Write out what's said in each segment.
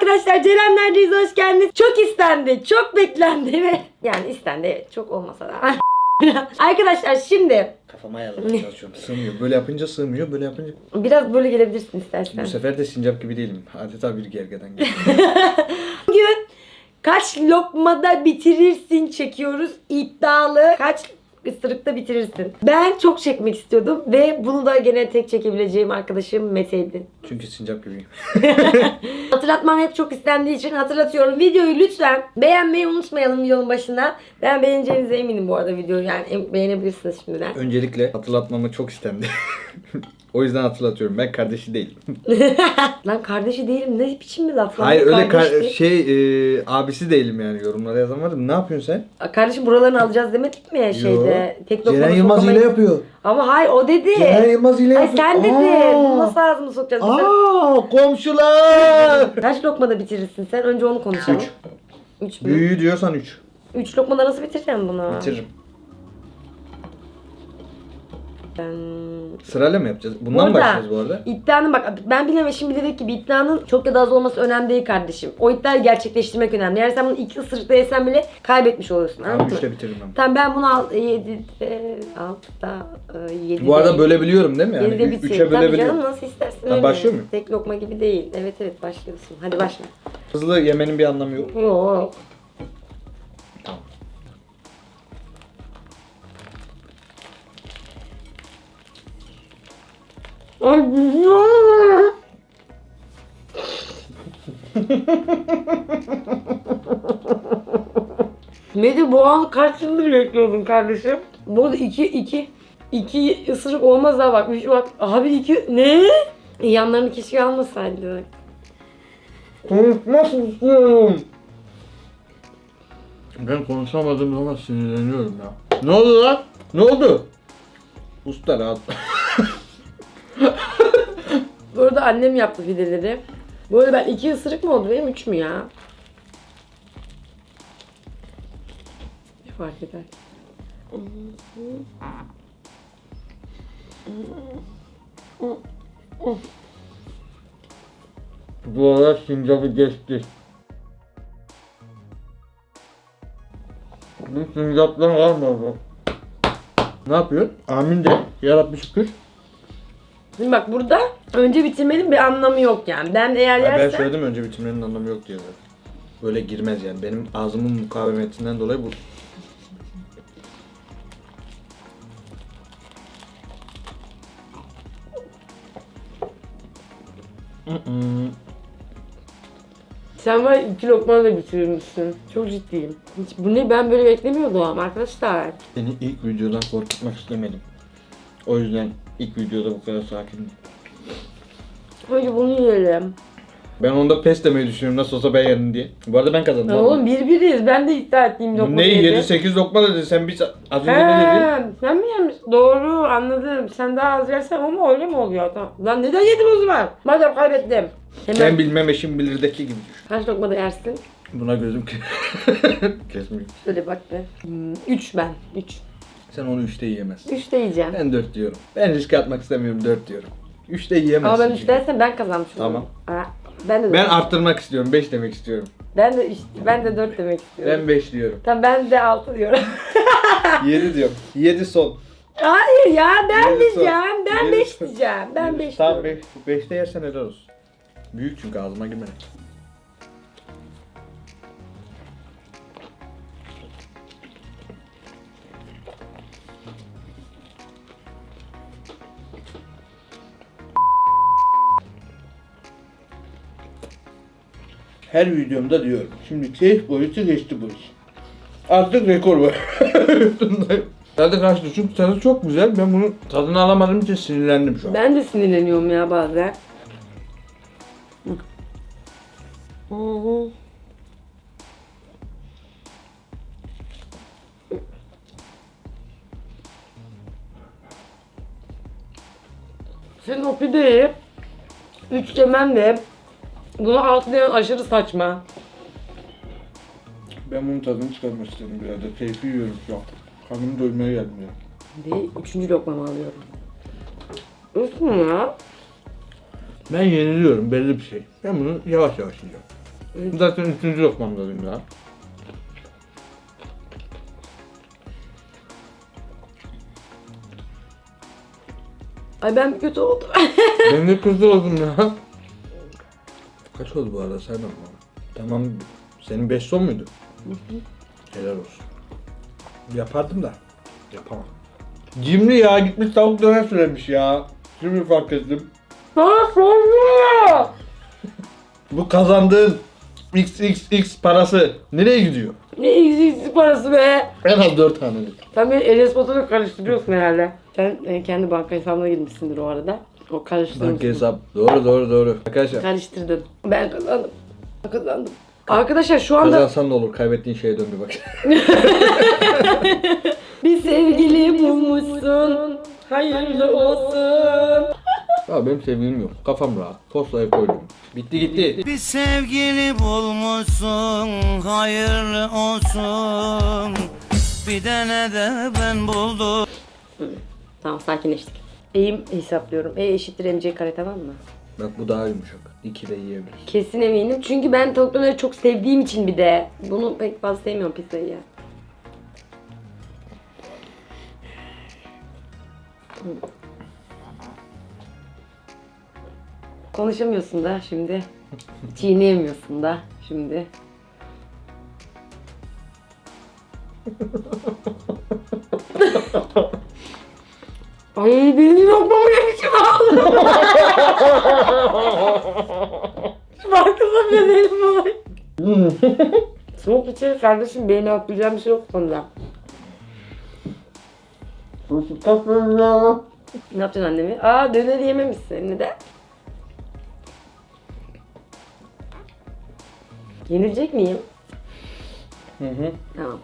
arkadaşlar Ceren neredeyiz hoş geldiniz. Çok istendi, çok beklendi ve yani istendi çok olmasa da. arkadaşlar şimdi Kafama ayarlamaya çalışıyorum. Sığmıyor. Böyle yapınca sığmıyor. Böyle yapınca... biraz böyle gelebilirsin istersen. Bu sefer de sincap gibi değilim. Adeta bir gergeden gibi. Bugün kaç lokmada bitirirsin çekiyoruz iddialı. Kaç ısırıkta bitirirsin. Ben çok çekmek istiyordum ve bunu da gene tek çekebileceğim arkadaşım Mete'ydi. Çünkü sincap gibiyim. Hatırlatmam hep çok istendiği için hatırlatıyorum. Videoyu lütfen beğenmeyi unutmayalım videonun başında. Ben beğeneceğinize eminim bu arada videoyu yani em- beğenebilirsiniz şimdiden. Öncelikle hatırlatmamı çok istendi. o yüzden hatırlatıyorum. Ben kardeşi değilim. Lan kardeşi değilim ne biçim bir laf lan? Hayır öyle Kardeş kar- değil. şey e, abisi değilim yani yorumlara yazan var. Ne yapıyorsun sen? Kardeşim buralarını alacağız demedik mi şeyde? Tek lokmada Ceren Yılmaz hile yapıyor. Ama hayır o dedi. Ceren Yılmaz hile Ay yapıyor. sen dedin. Aa! Nasıl ağzımı sokacağız? Biz Aa komşular. Kaç lokmada bitirirsin sen? Önce onu konuşalım. Üç. Üç mü? Büyüğü diyorsan 3. Üç lokmada nasıl bitireceğim bunu? Bitiririm. Sırayla mı yapacağız? Bundan mı Bu arada- başlayacağız bu arada? İddianın bak ben bilmem şimdi dedik ki bir iddianın çok ya da az olması önemli değil kardeşim. O iddiayı gerçekleştirmek önemli. Yani sen bunu iki ısırıkta yesen bile kaybetmiş oluyorsun. Tamam Anladın mı? 3'te bitiririm ben. Tamam ben bunu al, 7'de, 6'da, 7'de. Bu arada bölebiliyorum değil mi? Yani 7'de 3'e bitir. Tabii bölebiliyorum. canım nasıl istersen öyle. başlıyor muyum? Tek lokma gibi değil. Evet evet başlıyorsun. Hadi başla. Hızlı yemenin bir anlamı yok. Yok. Medi bu an kaç yıldır bekliyordun kardeşim? Bu arada iki, iki, iki ısırık olmaz ha bak. Üç bak. Abi iki, ne? Yanlarını keşke almasaydı. Konuşmak istiyorum. Ben konuşamadığım zaman sinirleniyorum ya. Ne oldu lan? Ne oldu? Usta rahat. Arada annem yaptı pideleri. Bu arada ben iki ısırık mı oldu benim üç mü ya? Ne fark eder? Bu arada sincapı geçti. Bu mı orada? Ne yapıyor? Amin de. Yarabbi şükür. Şimdi bak burada önce bitirmenin bir anlamı yok yani. Ben eğer Ya ben söyledim önce bitirmenin anlamı yok diye zaten. Böyle girmez yani. Benim ağzımın mukavemetinden dolayı bu. Sen var iki lokma da bitirirmişsin. Çok ciddiyim. Hiç, bu ne ben böyle beklemiyordum arkadaşlar. Seni ilk videodan korkutmak istemedim. O yüzden ilk videoda bu kadar sakindim. Önce bunu yiyelim. Ben onda pes demeyi düşünüyorum nasıl olsa ben yerim diye. Bu arada ben kazandım. Ya oğlum bir biriyiz. Ben de iddia ettiğim lokma Ne yedi. 7-8 lokma dedi sen bir sa- az önce ne dedin? He, sen mi yemiş? Doğru anladım. Sen daha az yersen ama öyle mi oluyor? Tamam. Lan neden yedim o zaman? Madem kaybettim. Hemen Ben bilmem eşim bilirdeki gibi kaç lokma da yersin? Buna gözüm ke- kesmiyor. Şöyle bak be. Hmm, üç ben. Üç. Sen onu 3'te yiyemezsin. Üç de yiyeceğim. Ben 4 diyorum. Ben risk atmak istemiyorum 4 diyorum. 3'te yiyemezsin. Ama ben üç çünkü. dersem ben kazanmış olurum. Tamam. Ha, ben de Ben arttırmak istiyorum 5 demek istiyorum. ben de üç, ben de dört demek istiyorum. Ben 5 diyorum. Tamam ben de altı diyorum. 7 diyorum. 7 son. Hayır ya ben Yedi diyeceğim. Ben Yedi beş son. diyeceğim. Ben beş Tamam diyorum. 5. 5'te yersen helal olsun. Büyük çünkü ağzıma girmedi. Her videomda diyorum. Şimdi keyif boyutu geçti bu iş. Artık rekor var. Tadı kaçtı çünkü tadı çok güzel. Ben bunu tadını alamadığım için sinirlendim şu an. Ben de sinirleniyorum ya bazen. Senin o pideyi üç yemen de bunu yemen aşırı saçma. Ben bunun tadını çıkarmak istedim biraz da. Keyfi yiyorum şu an. Karnımı doymaya ya. Değil, üçüncü lokmamı alıyorum. Üstün ya. Ben yeniliyorum belli bir şey. Ben bunu yavaş yavaş yiyeceğim. Zaten üçüncü lokmamdayım ya. Ay ben bir kötü oldum. ben de kötü oldum ya. Kaç oldu bu arada saymam ama. Tamam senin 5 son muydu? Helal olsun. Yapardım da yapamam. Cimri ya gitmiş tavuk döner söylemiş ya. Şimdi fark ettim. Bana sormuyor. Bu kazandığın XXX parası nereye gidiyor? Ne eksiksiz parası be. En az 4 tanelik. Sen beni Enes Batur'la karıştırıyorsun herhalde. Sen e, kendi banka hesabına girmişsindir o arada. O karıştırdın. Banka hesap. Doğru doğru doğru. Arkadaşlar Karıştırdın. Ben kazandım. Ben kazandım. Arkadaşlar şu anda kazansan da olur. Kaybettiğin şeye dön bir bak. bir sevgili bulmuşsun. Hayırlı olsun. ya benim sevgilim yok. Kafam rahat. Postaya koydum. Bitti gitti. Bir sevgili bulmuşsun, hayırlı olsun. Bir de ne de ben buldum. Tamam sakinleştik. Eğim hesaplıyorum. E eşittir mc kare tamam mı? Bak bu daha yumuşak. İki de yiyebiliriz. Kesin eminim. Çünkü ben tavuk çok sevdiğim için bir de. Bunu pek fazla sevmiyorum pizzayı ya. Konuşamıyorsun da şimdi. Çiğneyemiyorsun da şimdi. Ay benim lokmamı yemişim aldım. Farkında bile değilim olay. Soğuk içeri kardeşim beni atlayacağım bir şey yok bu konuda. Ne yapacaksın annemi? Aa döner yememişsin. Neden? Yenilecek miyim? Hı hı. Tamam.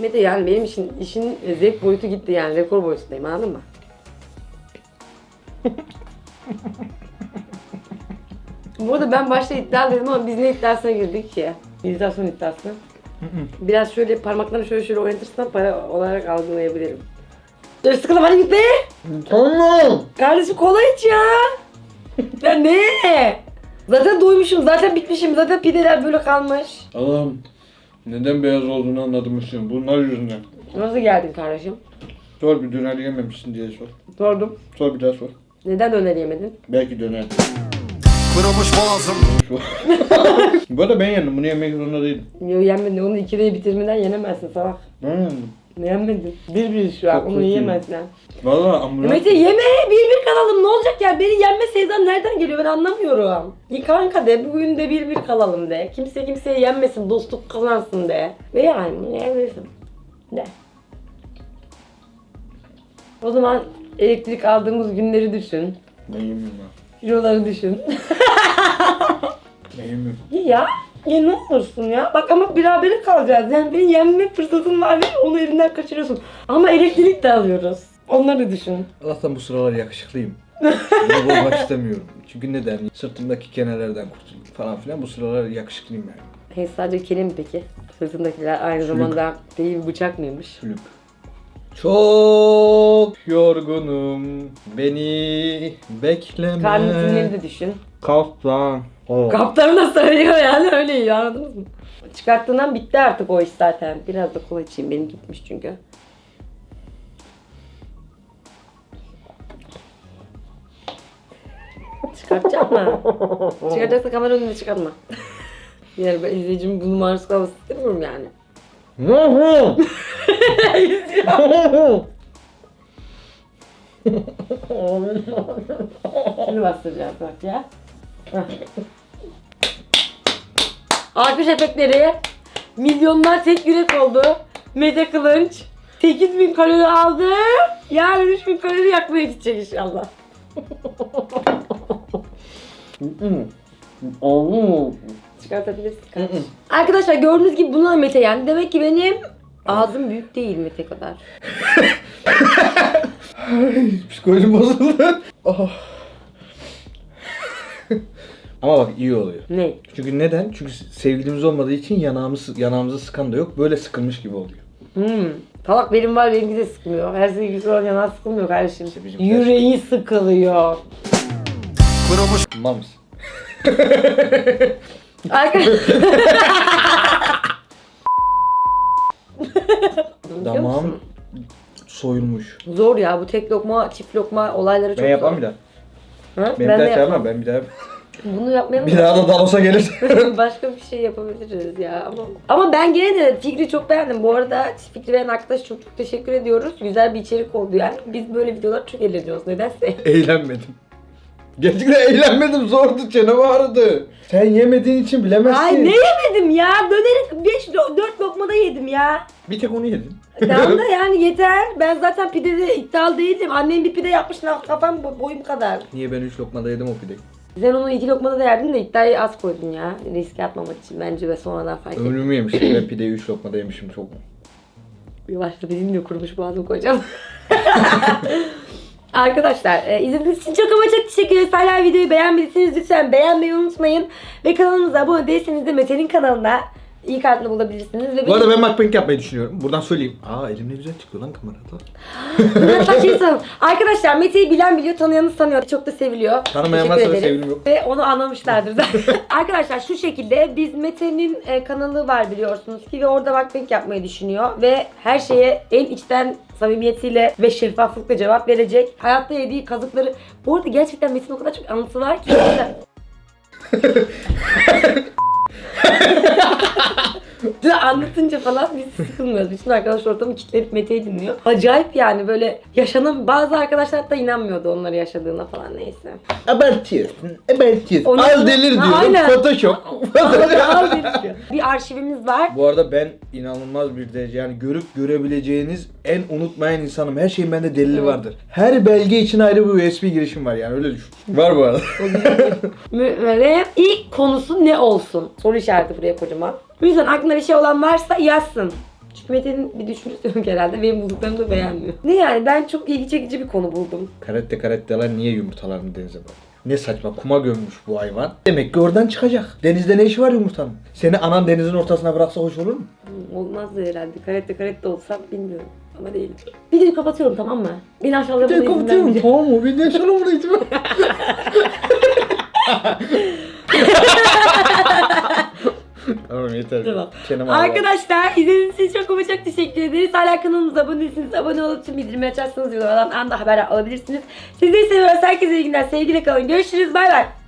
Mete yani benim işin, işin zevk boyutu gitti yani rekor boyutundayım anladın mı? Bu arada ben başta iddialıydım ama biz ne iddiasına girdik ki? İzlasyon iddiasına. Biraz şöyle parmaklarını şöyle şöyle oynatırsan para olarak algılayabilirim. Dur sıkıldım hadi git be! Tamam. Kardeşim kola iç ya! ya ne? Zaten doymuşum, zaten bitmişim, zaten pideler böyle kalmış. Allah'ım. Neden beyaz olduğunu anladım şimdi. Bunlar yüzünden. Nasıl geldin kardeşim? Sor bir döner yememişsin diye sor. Sordum. Sor bir daha sor. Neden döner yemedin? Belki döner. Kırılmış boğazım. Bu arada ben yendim. Bunu yemek zorunda değilim. Yo yenmedin, onu ikide bitirmeden yenemezsin salak. Ben yendim. Ne yenmedin? Bir bir şu an, Çok onu yiyemezsin ha. Valla ambulans. Mete yeme, bir bir kalalım ne olacak ya? Beni yenme sevdan nereden geliyor ben anlamıyorum. İyi kanka de, bugün de bir bir kalalım de. Kimse kimseye yenmesin, dostluk kazansın de. Ve yani yiyebilirsin. De. O zaman elektrik aldığımız günleri düşün. Ben yemiyorum ha. Euroları düşün. Ben yemiyorum. İyi ya. Ya ne olursun ya. Bak ama beraber kalacağız. Yani benim yenme fırsatım var ve onu elinden kaçırıyorsun. Ama elektrik de alıyoruz. Onları düşün. Allah'tan bu sıralar yakışıklıyım. Bunu bozmak istemiyorum. Çünkü neden? Sırtımdaki kenelerden kurtulayım falan filan. Bu sıralar yakışıklıyım yani. Hey, sadece kele mi peki? Sırtındakiler aynı Sülük. zamanda değil bıçak mıymış? Sülük. Çok yorgunum. Beni bekleme. Karnitinleri de düşün. Kaptan. Oh. Kaptanı da söylüyor yani öyle iyi anladınız mı? Çıkarttığından bitti artık o iş zaten. Biraz da kola içeyim benim gitmiş çünkü. Çıkartacak mı? Çıkaracaksa kamera önünde çıkartma. Yani ben izleyicimin bunu maruz kalması istemiyorum yani. Şunu bastıracağız bak ya. Alkış efektleri. Milyonlar tek yürek oldu. Mete Kılınç. 8000 kalori aldı. Yarın 3000 kalori yakmaya gidecek inşallah. Çıkartabilirsin kardeşim. Arkadaşlar gördüğünüz gibi bunlar Mete yani. Demek ki benim ağzım büyük değil Mete kadar. Psikolojim bozuldu. Oh. Ama bak iyi oluyor. Ne? Çünkü neden? Çünkü sevgilimiz olmadığı için yanağımız, yanağımızı sıkan da yok. Böyle sıkılmış gibi oluyor. Hmm. Salak benim var benimki de sıkmıyor. Her sevgilisi olan yana sıkılmıyor kardeşim. İşte bizim Yüreği sıkılıyor. Kurumuş Mal mısın? Arkadaşlar. Damağım soyulmuş. Zor ya bu tek lokma, çift lokma olayları çok Ben yapmam zor. bir daha. Ha? Ben, Ben, bir de daha yapmam. Ben bir daha Bunu yapmayalım. Bir daha da Dalos'a gelir. Başka bir şey yapabiliriz ya ama. Ama ben gene de fikri çok beğendim. Bu arada fikri veren arkadaş çok çok teşekkür ediyoruz. Güzel bir içerik oldu yani. Biz böyle videolar çok eğleniyoruz nedense. Eğlenmedim. Gerçekten eğlenmedim. Zordu. Çenem ağrıdı. Sen yemediğin için bilemezsin. Ay ne yemedim ya? Döneri 5 4 lokmada yedim ya. Bir tek onu yedin. Tamam da yani yeter. Ben zaten pidede iddialı değildim. Annem bir pide yapmış kafam bo- boyum kadar. Niye ben 3 lokmada yedim o pideyi? Sen onu iki lokmada da yerdin de iddiayı az koydun ya. Riske atmamak için bence ve sonradan fark ettim. Ömrümü yemişim. ben pideyi 3 lokmada yemişim çok. Bir başta bizim de kurumuş boğazım koyacağım. Arkadaşlar e, izlediğiniz için çok ama çok teşekkür ederiz. Hala videoyu beğenmediyseniz lütfen beğenmeyi unutmayın. Ve kanalımıza abone değilseniz de Mete'nin kanalına ilk adını bulabilirsiniz. Ve Bu arada ben mukbang yapmayı düşünüyorum. Buradan söyleyeyim. Aa elim ne güzel çıkıyor lan kamerada. Soralım. Arkadaşlar Mete'yi bilen biliyor, tanıyanı tanıyor. Çok da seviliyor. Tanımayan Teşekkür varsa da ederiz. sevgilim yok. Ve onu anlamışlardır zaten. Arkadaşlar şu şekilde biz Mete'nin e, kanalı var biliyorsunuz ki ve orada mukbang yapmayı düşünüyor. Ve her şeye en içten samimiyetiyle ve şeffaflıkla cevap verecek. Hayatta yediği kazıkları... Bu arada gerçekten Mete'nin o kadar çok anısı var ki. ハハハハ! Size anlatınca falan biz sıkılmıyoruz. Bütün arkadaş ortamı kilitlenip Mete'yi dinliyor. Acayip yani böyle yaşanan bazı arkadaşlar hatta inanmıyordu onları yaşadığına falan neyse. Abartıyorsun. Abartıyorsun. Al delir Ha, diyorum. aynen. Photoshop. Al bir arşivimiz var. Bu arada ben inanılmaz bir derece yani görüp görebileceğiniz en unutmayan insanım. Her şeyin bende delili Evet. vardır. Her belge için ayrı bir USB girişim var yani öyle düşün. Var bu arada. Ve ilk konusu ne olsun? Soru işareti buraya kocaman. O yüzden aklında bir şey olan varsa yazsın. Çünkü Mete'nin bir düşüncesi yok herhalde. Benim bulduklarımı da beğenmiyor. Ne yani ben çok ilgi çekici bir konu buldum. Karette karetteler niye yumurtalarını denize bırakıyor? Ne saçma kuma gömmüş bu hayvan. Demek ki oradan çıkacak. Denizde ne işi var yumurtanın? Seni anan denizin ortasına bıraksa hoş olur mu? Hmm, Olmazdı herhalde. Karette karette olsam bilmiyorum. Ama değil. Videoyu kapatıyorum tamam mı? Beni aşağıda Bir de kapatıyorum tamam mı? Bir de şunu buradaydım. Tamam yeter. Tamam. Çenem. Arkadaşlar izlediğiniz için çok ama çok teşekkür ederiz. Hala kanalımıza abone değilseniz abone olup tüm bildirimleri açarsanız videolardan anda haber alabilirsiniz. Sizleri seviyoruz. Herkese iyi günler. Sevgiyle kalın. Görüşürüz. Bay bay.